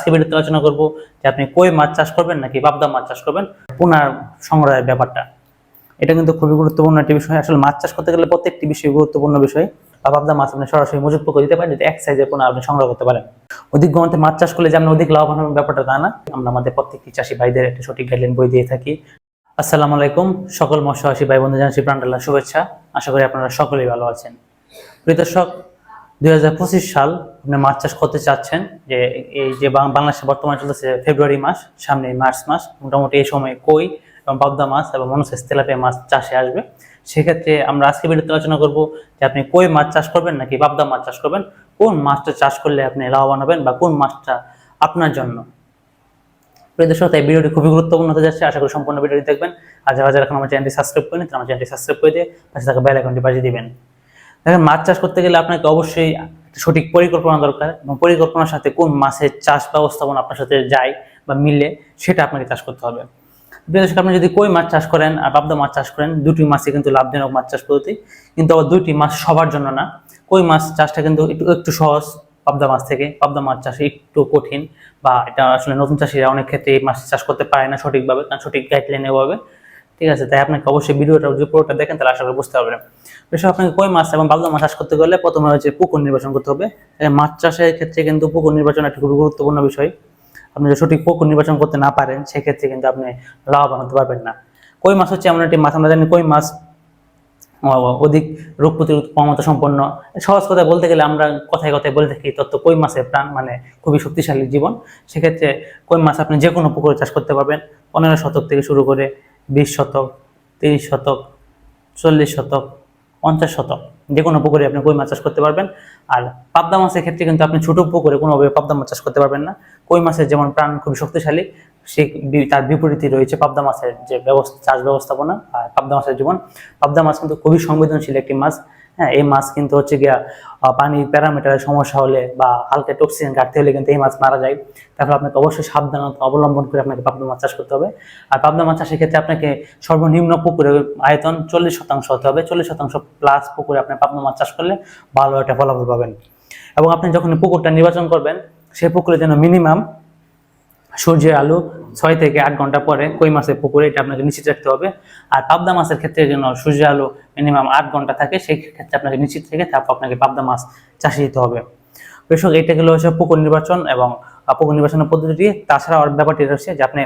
আজকে আলোচনা করব যে আপনি কই মাছ চাষ করবেন নাকি পাবদা মাছ চাষ করবেন, পুনার সংগ্রহের ব্যাপারটা। এটা কিন্তু খুবই গুরুত্বপূর্ণ একটি বিষয়। আসলে মাছ চাষ করতে গেলে প্রত্যেকটি বিষয় গুরুত্বপূর্ণ বিষয় বা পাবদা মাছ আপনি সরাসরি মজুত করে দিতে পারেন, যদি এক সাইজের পোনা আপনি সংগ্রহ করতে পারেন। অধিক গমতে মাছ চাষ করলে যে আমরা অধিক লাভবান হবেন ব্যাপারটা তা না। আমরা আমাদের প্রত্যেকটি চাষি ভাইদের একটা সঠিক গাইডলাইন বই দিয়ে থাকি। আসসালামু আলাইকুম। সকল মৎস্যবাসী ভাই বন্ধু জানাচ্ছি প্রাণটাল্লা শুভেচ্ছা। আশা করি আপনারা সকলেই ভালো আছেন। প্রিয় দর্শক দুই হাজার পঁচিশ সাল আপনি মাছ চাষ করতে চাচ্ছেন, যে এই যে বাংলাদেশে বর্তমানে চলতেছে ফেব্রুয়ারি মাস, সামনে মার্চ মাস, মোটামুটি এই সময় কই এবং পাবদা মাছ এবং মনসেস তেলাপিয়া মাছ চাষে আসবে। সেক্ষেত্রে আমরা আজকে ভিডিওতে আলোচনা করব যে আপনি কই মাছ চাষ করবেন নাকি পাবদা মাছ চাষ করবেন, কোন মাছটা চাষ করলে আপনি লাভবান হবেন বা কোন মাছটা আপনার জন্য। প্রিয় তাই ভিডিওটি খুবই গুরুত্বপূর্ণ হতে যাচ্ছে, আশা করি সম্পূর্ণ ভিডিওটি দেখবেন। আর যারা যারা এখন আমার চ্যানেলটি সাবস্ক্রাইব করেন তারা আমার চ্যানেলটি সাবস্ক্রাইব করে দিয়ে পাশে থাকা বেল আইকনটি বাজিয়ে দিবেন। দেখেন মাছ চাষ করতে গেলে আপনাকে অবশ্যই সঠিক পরিকল্পনা দরকার এবং পরিকল্পনার সাথে কোন মাছের চাষ ব্যবস্থাপনা আপনার সাথে যায় বা মিলে সেটা আপনাকে চাষ করতে হবে। দর্শক, আপনি যদি কই মাছ চাষ করেন আর পাবদা মাছ চাষ করেন দুটি মাছই কিন্তু লাভজনক মাছ চাষ পদ্ধতি। কিন্তু আবার দুইটি মাছ সবার জন্য না। কই মাছ চাষটা কিন্তু একটু একটু সহজ। পাবদা মাছ থেকে পাবদা মাছ চাষ একটু কঠিন বা এটা আসলে নতুন চাষিরা অনেক ক্ষেত্রে এই মাছ চাষ করতে পারে না সঠিকভাবে কারণ সঠিক গাইডলাইন এভাবে। ঠিক আছে, তাই আপনাকে অবশ্যই ভিডিওটা যদি পুরোটা দেখেন, তাহলে আশা করি বুঝতে পারবেন। বেশ আপনাকে কই মাছ এবং পাবদা মাছ চাষ করতে গেলে প্রথমে হচ্ছে পুকুর নির্বাচন করতে হবে। মাছ চাষের ক্ষেত্রে কিন্তু পুকুর নির্বাচন একটি খুবই গুরুত্বপূর্ণ বিষয়। আপনি যদি সঠিক পুকুর নির্বাচন করতে না পারেন, সেক্ষেত্রে কিন্তু আপনি লাভবান হতে পারবেন না। কই মাছ হচ্ছে এমন একটি মাছ, আমরা জানি কই মাছ অধিক রোগ প্রতিরোধ ক্ষমতা সম্পন্ন। সহজ কথা বলতে গেলে আমরা কথায় কথায় বলে থাকি, তত্ত্ব কই মাছের প্রাণ মানে খুবই শক্তিশালী জীবন। সেক্ষেত্রে কই মাছ আপনি যে কোনো পুকুরে চাষ করতে পারবেন। পনেরো শতক থেকে শুরু করে বিশ শতক, তিরিশ শতক, চল্লিশ শতক, পঞ্চাশ শতক। যে কোনো পুকুরে আপনি কই মাছ চাষ করতে পারবেন। আর পাবদা মাছের ক্ষেত্রে কিন্তু আপনি ছোটো পুকুরে কোনোভাবে পাবদা মাছ চাষ করতে পারবেন না। কই মাছের যেমন প্রাণ খুবই শক্তিশালী, সে তার বিপরীতে রয়েছে পাবদা মাছের যে ব্যবস্থা, চাষ ব্যবস্থাপনা আর পাবদা মাছের জীবন। পাবদা মাছ কিন্তু খুবই সংবেদনশীল একটি মাছ। হ্যাঁ এই মাছ কিন্তু হচ্ছে গিয়া পানির প্যারামিটারের সমস্যা হলে বা হালকা টক্সিজেন ঘাটতি হলে কিন্তু এই মাছ মারা যায়। তারপর আপনাকে অবশ্যই সাবধানতা অবলম্বন করে আপনাকে পাবদা মাছ চাষ করতে হবে। আর পাবদা মাছ চাষের ক্ষেত্রে আপনাকে সর্বনিম্ন পুকুরে আয়তন চল্লিশ শতাংশ হতে হবে। চল্লিশ শতাংশ প্লাস পুকুরে আপনি পাবদা মাছ চাষ করলে ভালো একটা ফলাফল পাবেন। এবং আপনি যখন পুকুরটা নির্বাচন করবেন, সেই পুকুরে যেন মিনিমাম সূর্যের আলো ছয় থেকে আট ঘণ্টা পরে কই মাছের পুকুরে এটা আপনাকে নিশ্চিত রাখতে হবে। আর পাবদা মাছের ক্ষেত্রে যেন সূর্য আলো মিনিমাম আট ঘণ্টা থাকে, সেই ক্ষেত্রে আপনাকে নিশ্চিত রেখে তারপর আপনাকে পাবদা মাছ চাষে দিতে হবে। কৃষক এটা গেলো হচ্ছে পুকুর নির্বাচন এবং পুকুর নির্বাচনের পদ্ধতি। তাছাড়া আর ব্যাপারটি রয়েছে যে আপনি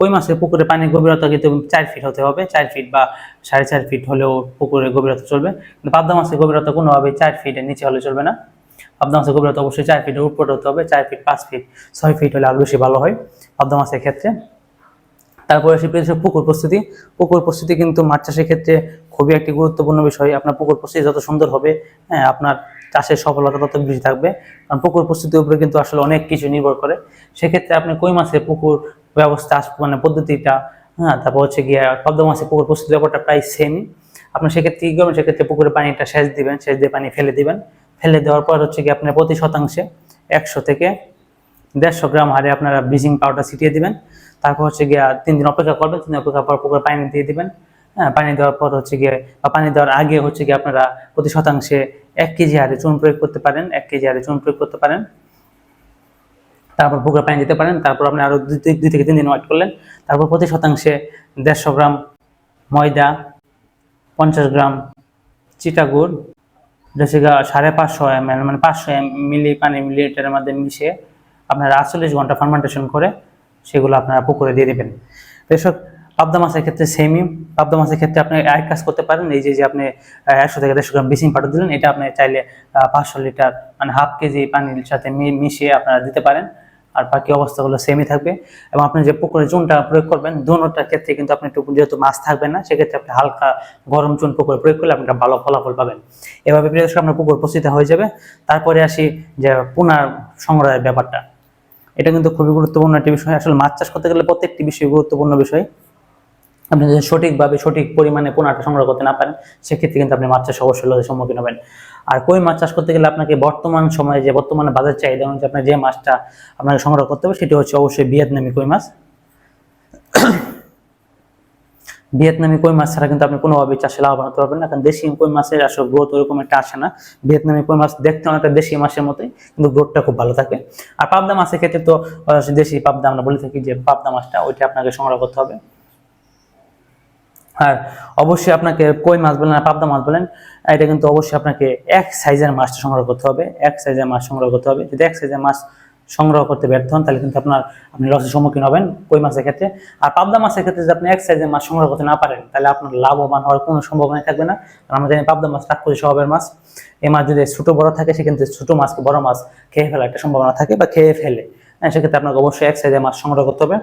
কই মাছের পুকুরে পানির গভীরতা কিন্তু চার ফিট হতে হবে। চার ফিট বা সাড়ে চার ফিট হলেও পুকুরের গভীরতা চলবে। কিন্তু পাবদা মাছের গভীরতা কোনোভাবে চার ফিটের নিচে হলে চলবে না। পাবদা মাছের গভীরতা অবশ্যই চার ফিটের উপরে হতে হবে চার ফিট পাঁচ ফিট ছয় ফিট হলে আরও বেশি ভালো হয় পাবদা মাছের ক্ষেত্রে। তারপরে আসি দর্শক, পুকুর প্রস্তুতি। পুকুর প্রস্তুতি কিন্তু মাছ চাষের ক্ষেত্রে খুবই একটি গুরুত্বপূর্ণ বিষয়। আপনার পুকুর প্রস্তুতি যত সুন্দর হবে হ্যাঁ আপনার চাষের সফলতা তত বেশি থাকবে। কারণ পুকুর প্রস্তুতির উপরে কিন্তু আসলে অনেক কিছু নির্ভর করে। সেক্ষেত্রে আপনি কই মাছের পুকুর ব্যবস্থা মানে পদ্ধতিটা হ্যাঁ তারপর হচ্ছে গিয়ে পদ্ম মাছের পুকুর প্রস্তুতি ব্যাপারটা প্রায় সেমই আপনি সেক্ষেত্রে কি করবেন? সেক্ষেত্রে পুকুরে পানিটা সেচ দিবেন সেচ দিয়ে পানি ফেলে দিবেন। ফেলে দেওয়ার পর হচ্ছে কি আপনার প্রতি শতাংশে একশো থেকে দেড়শো গ্রাম হারে আপনারা ব্লিচিং পাউডার ছিটিয়ে দিবেন। তারপর হচ্ছে গিয়ে তিন দিন অপেক্ষা করবেন, তিন দিন অপেক্ষা পর পুকুরে পানি দিয়ে দিবেন। হ্যাঁ পানি দেওয়ার পর হচ্ছে গিয়ে বা পানি দেওয়ার আগে হচ্ছে গিয়ে আপনারা প্রতি শতাংশে এক কেজি হারে চুন প্রয়োগ করতে পারেন, এক কেজি হারে চুন প্রয়োগ করতে পারেন। তারপর পুকুরে পানি দিতে পারেন, তারপর আপনি আরও দুই দুই থেকে তিন দিন ওয়েট করলেন। তারপর প্রতি শতাংশে দেড়শো গ্রাম ময়দা, পঞ্চাশ গ্রাম চিটাগুড় সাড়ে পাঁচশো এম এল মানে পাঁচশো এম মিলি পানি মিলিলিটারের মধ্যে মিশিয়ে আপনারা আটচল্লিশ ঘণ্টা ফার্মেন্টেশন করে সেগুলো আপনারা পুকুরে দিয়ে দেবেন। এসব পাবদা মাছের ক্ষেত্রে সেমই পাবদা মাছের ক্ষেত্রে আপনি এক কাজ করতে পারেন, এই যে যে আপনি একশো থেকে দেড়শো গ্রাম ব্লিচিং পাউডার দিলেন, এটা আপনি চাইলে পাঁচশো লিটার মানে হাফ কেজি পানির সাথে মিশিয়ে আপনারা দিতে পারেন। আর বাকি অবস্থাগুলো সেমই থাকবে। এবং আপনি যে পুকুরে চুনটা প্রয়োগ করবেন দুটার ক্ষেত্রে কিন্তু আপনি একটু যেহেতু মাছ থাকবে না, সেক্ষেত্রে আপনি হালকা গরম চুন পুকুরে প্রয়োগ করলে আপনি ভালো ফলাফল পাবেন। এভাবে প্রিয় আপনার পুকুর প্রস্তুত হয়ে যাবে। তারপরে আসি যে পুনার সংগ্রহের ব্যাপারটা। এটা কিন্তু খুবই গুরুত্বপূর্ণ একটি বিষয়। আসলে মাছ চাষ করতে গেলে প্রত্যেকটি বিষয় গুরুত্বপূর্ণ বিষয়। আপনি যদি সঠিকভাবে সঠিক পরিমাণে পোনাটা সংগ্রহ করতে না পারেন, সেক্ষেত্রে কিন্তু আপনি মাছ চাষ অবশ্যই সম্মুখীন হবেন। আর কই মাছ চাষ করতে গেলে আপনাকে বর্তমান সময়ে যে বর্তমানে বাজার চাহিদা অনুযায়ী আপনার যে মাছটা আপনাকে সংগ্রহ করতে হবে, সেটি হচ্ছে অবশ্যই ভিয়েতনামি কই মাছ। ভিয়েতনামি কই মাছ ছাড়া কিন্তু আপনি কোনোভাবেই চাষে লাভবান হতে পারবেন না, কারণ দেশি কই মাছের আসলে গ্রোথ ওরকম একটা আসে না। ভিয়েতনামি কই মাছ দেখতে অনেকটা দেশি মাছের মতোই, কিন্তু গ্রোথটা খুব ভালো থাকে। আর পাবদা মাছের ক্ষেত্রে তো দেশি পাবদা আমরা বলে থাকি যে পাবদা মাছটা ওইটা আপনাকে সংগ্রহ করতে হবে। আর অবশ্যই আপনাকে কই মাছ বলেন পাবদা মাছ বলেন, এটা কিন্তু অবশ্যই আপনাকে এক সাইজের মাছটা সংগ্রহ করতে হবে, এক সাইজের মাছ সংগ্রহ করতে হবে। যদি এক সাইজের মাছ সংগ্রহ করতে ব্যর্থ হন, তাহলে কিন্তু আপনার, আপনি লসের সম্মুখীন হবেন কই মাছের ক্ষেত্রে। আর পাবদা মাছের ক্ষেত্রে যদি আপনি এক সাইজের মাছ সংগ্রহ করতে না পারেন, তাহলে আপনার লাভবান হওয়ার কোনো সম্ভাবনা থাকবে না। কারণ আমরা জানি পাবদা মাছ রাক্ষসী স্বভাবের মাছ। এই মাছ যদি ছোট বড় থাকে, সেক্ষেত্রে ছোট মাছকে বড় মাছ খেয়ে ফেলার একটা সম্ভাবনা থাকে বা খেয়ে ফেলে। সেক্ষেত্রে আপনাকে অবশ্যই এক সাইজের মাছ সংগ্রহ করতে হবে।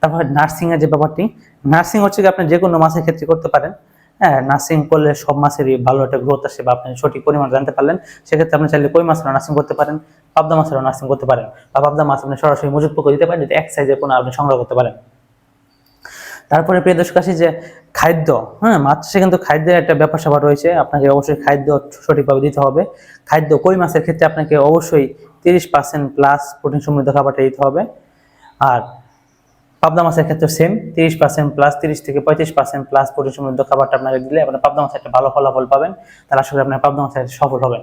তারপর নার্সিং এর যে ব্যাপারটি নার্সিং হচ্ছে কি আপনি যে কোনো মাছের ক্ষেত্রে করতে পারেন। হ্যাঁ নার্সিং করলে সব মাছেরই ভালো একটা গ্রোথ আসে বা আপনি সঠিক পরিমাণ জানতে পারলেন, সেক্ষেত্রে আপনি চাইলে কই মাছেরও নার্সিং করতে পারেন, পাবদা মাছেরও নার্সিং করতে পারেন বা পাবদা মাছ আপনি সরাসরি মজুত করে দিতে পারেন, যদি এক সাইজের কোনো আপনি সংগ্রহ করতে পারেন। তারপরে প্রিয় দর্শক আসি যে খাদ্য হ্যাঁ মাছ চাষে কিন্তু খাদ্যের একটা ব্যাপার স্যাপার রয়েছে। আপনাকে অবশ্যই খাদ্য সঠিকভাবে দিতে হবে। খাদ্য কই মাছের ক্ষেত্রে আপনাকে অবশ্যই তিরিশ পার্সেন্ট প্লাস প্রোটিন সমৃদ্ধ খাবারটা দিতে হবে। আর পাবদা মাছের ক্ষেত্রে সেম তিরিশ পার্সেন্ট প্লাস তিরিশ থেকে পঁয়ত্রিশ পার্সেন্ট প্লাস প্রোটিন সমৃদ্ধ খাবারটা আপনাকে দিলে আপনার পাবদা মাছের একটা ভালো ফলাফল পাবেন। তাহলে আসলে আপনার পাবদা মাছের সফল হবেন।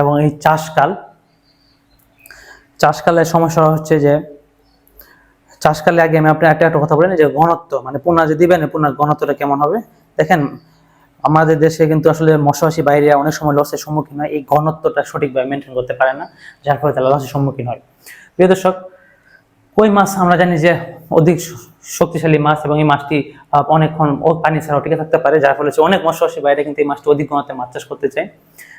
এবং এই চাষকাল, চাষকালের সমস্যা হচ্ছে যে, চাষকালে আগে আমি আপনার একটা একটা কথা বলেন যে ঘনত্ব মানে পোনা যে দিবেন পোনার ঘনত্বটা কেমন হবে? দেখেন আমাদের দেশে কিন্তু আসলে মশাবাসী বাইরে অনেক সময় লসের সম্মুখীন হয়। এই ঘনত্বটা সঠিকভাবে মেনটেন করতে পারে না, যার ফলে তারা লসের সম্মুখীন হয়। প্রিয় দর্শক, কই মাছ আমরা জানি যে অধিক শক্তিশালী মাছ এবং এই মাছটি অনেকক্ষণ পানি ছাড়াও টিকে থাকতে পারে, যার ফলে অনেক মৎস্যবাসী বাইরে কিন্তু এই মাছটি অধিক ঘনত্বে মাছ চাষ করতে চায়।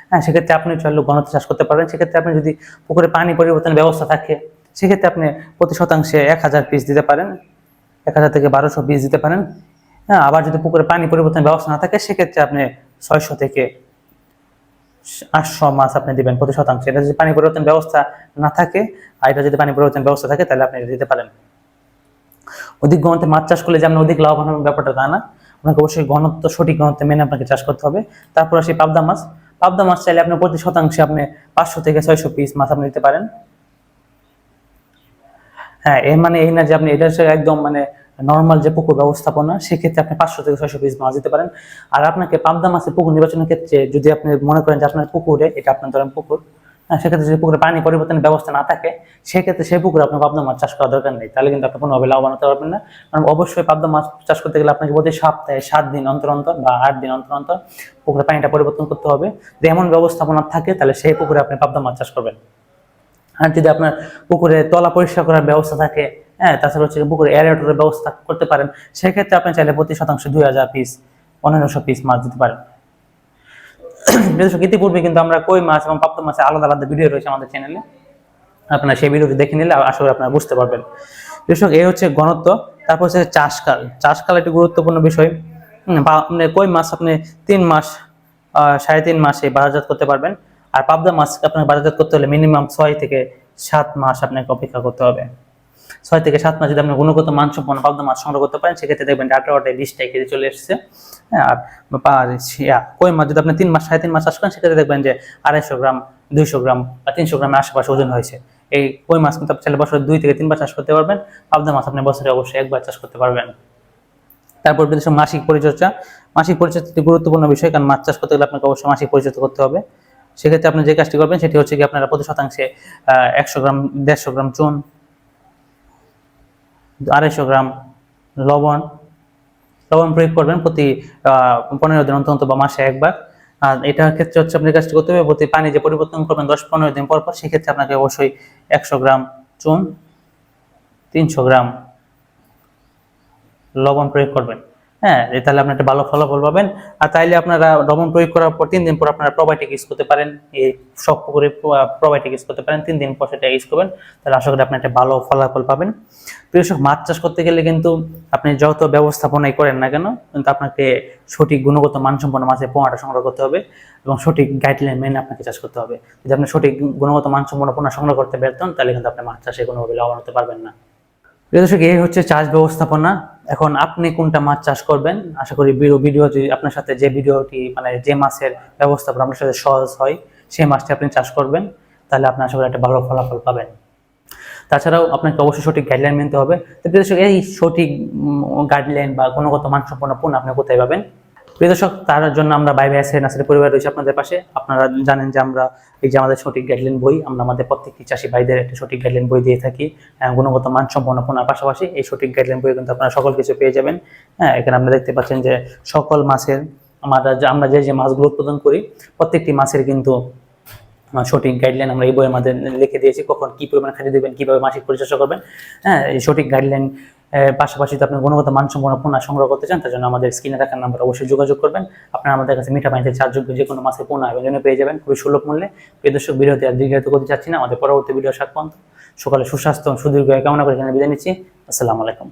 হ্যাঁ সেক্ষেত্রে আপনি চাইলে ঘনত্ব চাষ করতে পারবেন। সেক্ষেত্রে আপনি যদি পুকুরে পানি পরিবর্তনের ব্যবস্থা থাকে, সেক্ষেত্রে আপনি প্রতি শতাংশে এক হাজার পিস দিতে পারেন। এক হাজার থেকে বারোশো পিস দিতে পারেন। হ্যাঁ আবার যদি পুকুরে পানি পরিবর্তনের ব্যবস্থা না থাকে, সেক্ষেত্রে আপনি ছয়শো থেকে আটশো মাছ আপনি দিবেন প্রতি শতাংশে। এটা যদি পানি পরিবর্তন ব্যবস্থা না থাকে, আর এটা যদি পানি পরিবর্তন ব্যবস্থা থাকে, তাহলে আপনি দিতে পারেন। অধিক ঘনত্বে মাছ চাষ করলে যে আপনি অধিক লাভবান হবেন ব্যাপারটা তা না। আপনাকে অবশ্যই ঘনত্ব, সঠিক ঘনত্বে মেনে আপনাকে চাষ করতে হবে। তারপর আসি পাবদা মাছ। পাবদা মাছ চাইলে আপনি প্রতি শতাংশে আপনি পাঁচশো থেকে ছয়শো পিস মাছ আপনি দিতে পারেন। হ্যাঁ এর মানে এই না যে আপনি এটা একদম মানে নর্মাল যে পুকুর ব্যবস্থাপনা, সেক্ষেত্রে আপনি পাঁচশো থেকে ছয়শো পিস মাছ দিতে পারেন। আর আপনাকে পাবদা মাছের পুকুর নির্বাচনের ক্ষেত্রে যদি আপনি মনে করেন যে আপনার পুকুরে, এটা আপনার ধরেন পুকুর হ্যাঁ সেক্ষেত্রে যদি পুকুরে পানি পরিবর্তনের ব্যবস্থা না থাকে, সেক্ষেত্রে সেই পুকুরে আপনার পাবদা মাছ চাষ করা দরকার নেই। তাহলে কিন্তু আপনি কোনোভাবে লাভবান হতে পারবেন না। কারণ অবশ্যই পাবদা মাছ চাষ করতে গেলে আপনাকে প্রতি সপ্তাহে সাত দিন অন্তর অন্তর বা আট দিন অন্তর অন্তর পুকুরে পানিটা পরিবর্তন করতে হবে। যদি এমন ব্যবস্থাপনা থাকে, তাহলে সেই পুকুরে আপনি পাবদা মাছ চাষ করবেন। আর যদি আপনার পুকুরে তলা পরিষ্কার করার ব্যবস্থা থাকে হ্যাঁ তাছাড়া হচ্ছে পুকুরে এয়ারেটরের ব্যবস্থা করতে পারেন। সেক্ষেত্রে আপনি চাইলে প্রতি শতাংশ দুই হাজার পিস পনেরোশো পিস মাছ দিতে পারেন। ইতিপূর্বে কিন্তু আমরা কই মাছ এবং পাপ্ত মাছের আলাদা আলাদা ভিডিও রয়েছে আমাদের চ্যানেলে আপনারা সেই ভিডিওটি দেখে নিলে আশা করি আপনারা বুঝতে পারবেন। দর্শক এই হচ্ছে ঘনত্ব, তারপর হচ্ছে চাষকাল চাষকাল একটি গুরুত্বপূর্ণ বিষয়। আপনি কই মাছ আপনি তিন মাস সাড়ে তিন মাসে বাজারজাত করতে পারবেন। আর পাবদা মাছ আপনাকে বাজারজাত করতে হলে মিনিমাম ছয় থেকে সাত মাস আপনাকে অপেক্ষা করতে হবে। ছয় থেকে সাত মাস যদি আপনি গুণগত মানসম্পন্ন পাবদা মাছ সংগ্রহ করতে পারেন, সেক্ষেত্রে দেখবেন আঠারোটায় বিশটায় কেজি চলে এসেছে। হ্যাঁ আর কই মাছ যদি আপনি তিন মাস, সাড়ে তিন মাস চাষ করেন, সেক্ষেত্রে দেখবেন যে আড়াইশো গ্রাম, দুইশো গ্রাম বা তিনশো গ্রামের আশেপাশে ওজন হয়েছে। এই কই মাছ কিন্তু আপনি চাইলে বছরে দুই থেকে তিনবার চাষ করতে পারবেন। পাবদা মাছ আপনি বছরে অবশ্যই একবার চাষ করতে পারবেন। তারপর বিদেশে মাসিক পরিচর্যা। মাসিক পরিচর্যা একটি গুরুত্বপূর্ণ বিষয়, কারণ মাছ চাষ করতে গেলে আপনাকে অবশ্যই মাসিক পরিচর্যা করতে হবে। সেক্ষেত্রে আপনি যে কাজটি করবেন, সেটি হচ্ছে কি আপনারা প্রতি শতাংশে একশো গ্রাম, দেড়শো গ্রাম চুন আড়াইশো গ্রাম লবণ লবণ প্রয়োগ করবেন প্রতি পনেরো দিন অন্তত বা মাসে একবার। আর এটার ক্ষেত্রে হচ্ছে আপনি কাজটি করতে হবে, প্রতি পানি যে পরিবর্তন করবেন দশ পনেরো দিন পর পর, সেক্ষেত্রে আপনাকে অবশ্যই একশো গ্রাম চুন, তিনশো গ্রাম লবণ প্রয়োগ করবেন। হ্যাঁ তাহলে আপনি একটা ভালো ফলাফল পাবেন। আর তাইলে আপনারা লবণ প্রয়োগ করার পর তিন দিন পর আপনারা প্রোবায়োটিক ইউজ করতে পারেন। এই সব পুকুরে প্রোবায়োটিক ইউজ করতে পারেন। তিন দিন পর সেটা ইউজ করবেন। তাহলে আশা করি আপনি একটা ভালো ফলাফল পাবেন। কৃষক মাছ চাষ করতে গেলে কিন্তু আপনি যত ব্যবস্থাপনাই করেন না কেন, কিন্তু আপনাকে সঠিক গুণগত মানসম্পন্ন মাছের পোনাটা সংগ্রহ করতে হবে এবং সঠিক গাইডলাইন মেনে আপনাকে চাষ করতে হবে। যদি আপনি সঠিক গুণগত মানসম্পন্ন পোনা সংগ্রহ করতে ব্যর্থ তাহলে কিন্তু আপনি মাছ চাষে কোনোভাবে লাভবান হতে পারবেন না। প্রিয় দর্শক, এই হচ্ছে চাষ ব্যবস্থাপনা। এখন আপনি কোনটা মাছ চাষ করবেন? আশা করি ভিডিও ভিডিও যদি আপনার সাথে যে ভিডিওটি মানে যে মাছের ব্যবস্থাপনা আপনার সাথে সহজ হয়, সেই মাছটি আপনি চাষ করবেন। তাহলে আপনি আশা করি একটা ভালো ফলাফল পাবেন। তাছাড়াও আপনাকে অবশ্যই সঠিক গাইডলাইন মেনতে হবে। তো এই সঠিক গাইডলাইন বা গুণগত মানসম্পন্ন পণ্য আপনি কোথায় পাবেন? প্রিয় দর্শক, তার জন্য আমরা বাইবে বাই আছে নার্সারি পরিবার রয়েছে আপনাদের পাশে। আপনারা জানেন যে আমরা এই যে আমাদের সঠিক গাইডলাইন বই, আমরা আমাদের প্রত্যেকটি চাষি ভাইদের একটা সঠিক গাইডলাইন বই দিয়ে থাকি। গুণগত মান সম্পন্ন পোনার পাশাপাশি এই সঠিক গাইডলাইন বই কিন্তু আপনারা সকল কিছু পেয়ে যাবেন। হ্যাঁ এখানে আপনারা দেখতে পাচ্ছেন যে সকল মাছের, আমরা আমরা যে যে মাছগুলো উৎপাদন করি, প্রত্যেকটি মাছের কিন্তু সঠিক গাইডলাইন আমরা এই বইয়ের মধ্যে লিখে দিয়েছি, কখন কি পরিমাণ খাদ্য দেবেন, কীভাবে মাসিক পরিচর্যা করবেন। হ্যাঁ সঠিক গাইডলাইন পাশাপাশি তো আপনি গুণগত মানসম্পন্ন পোনা সংগ্রহ করতে চান, তার জন্য আমাদের স্ক্রিনে রাখার নাম্বার অবশ্যই যোগাযোগ করবেন। আপনারা আমাদের কাছে মিঠা পানিতে চার্জযোগ্য যে কোনো মাসে পোনা আবেদনে পেয়ে যাবেন, খুবই সুলভ মূল্যে। প্রিয় দর্শক আর দীর্ঘায়িত করতে চাচ্ছি না, আমাদের পরবর্তী ভিডিও সাত পর্যন্ত। সকালে সুস্বাস্থ্য, সুদীর্ঘ কামনা করে এখানে বিদায় নিচ্ছি। আসসালামু আলাইকুম।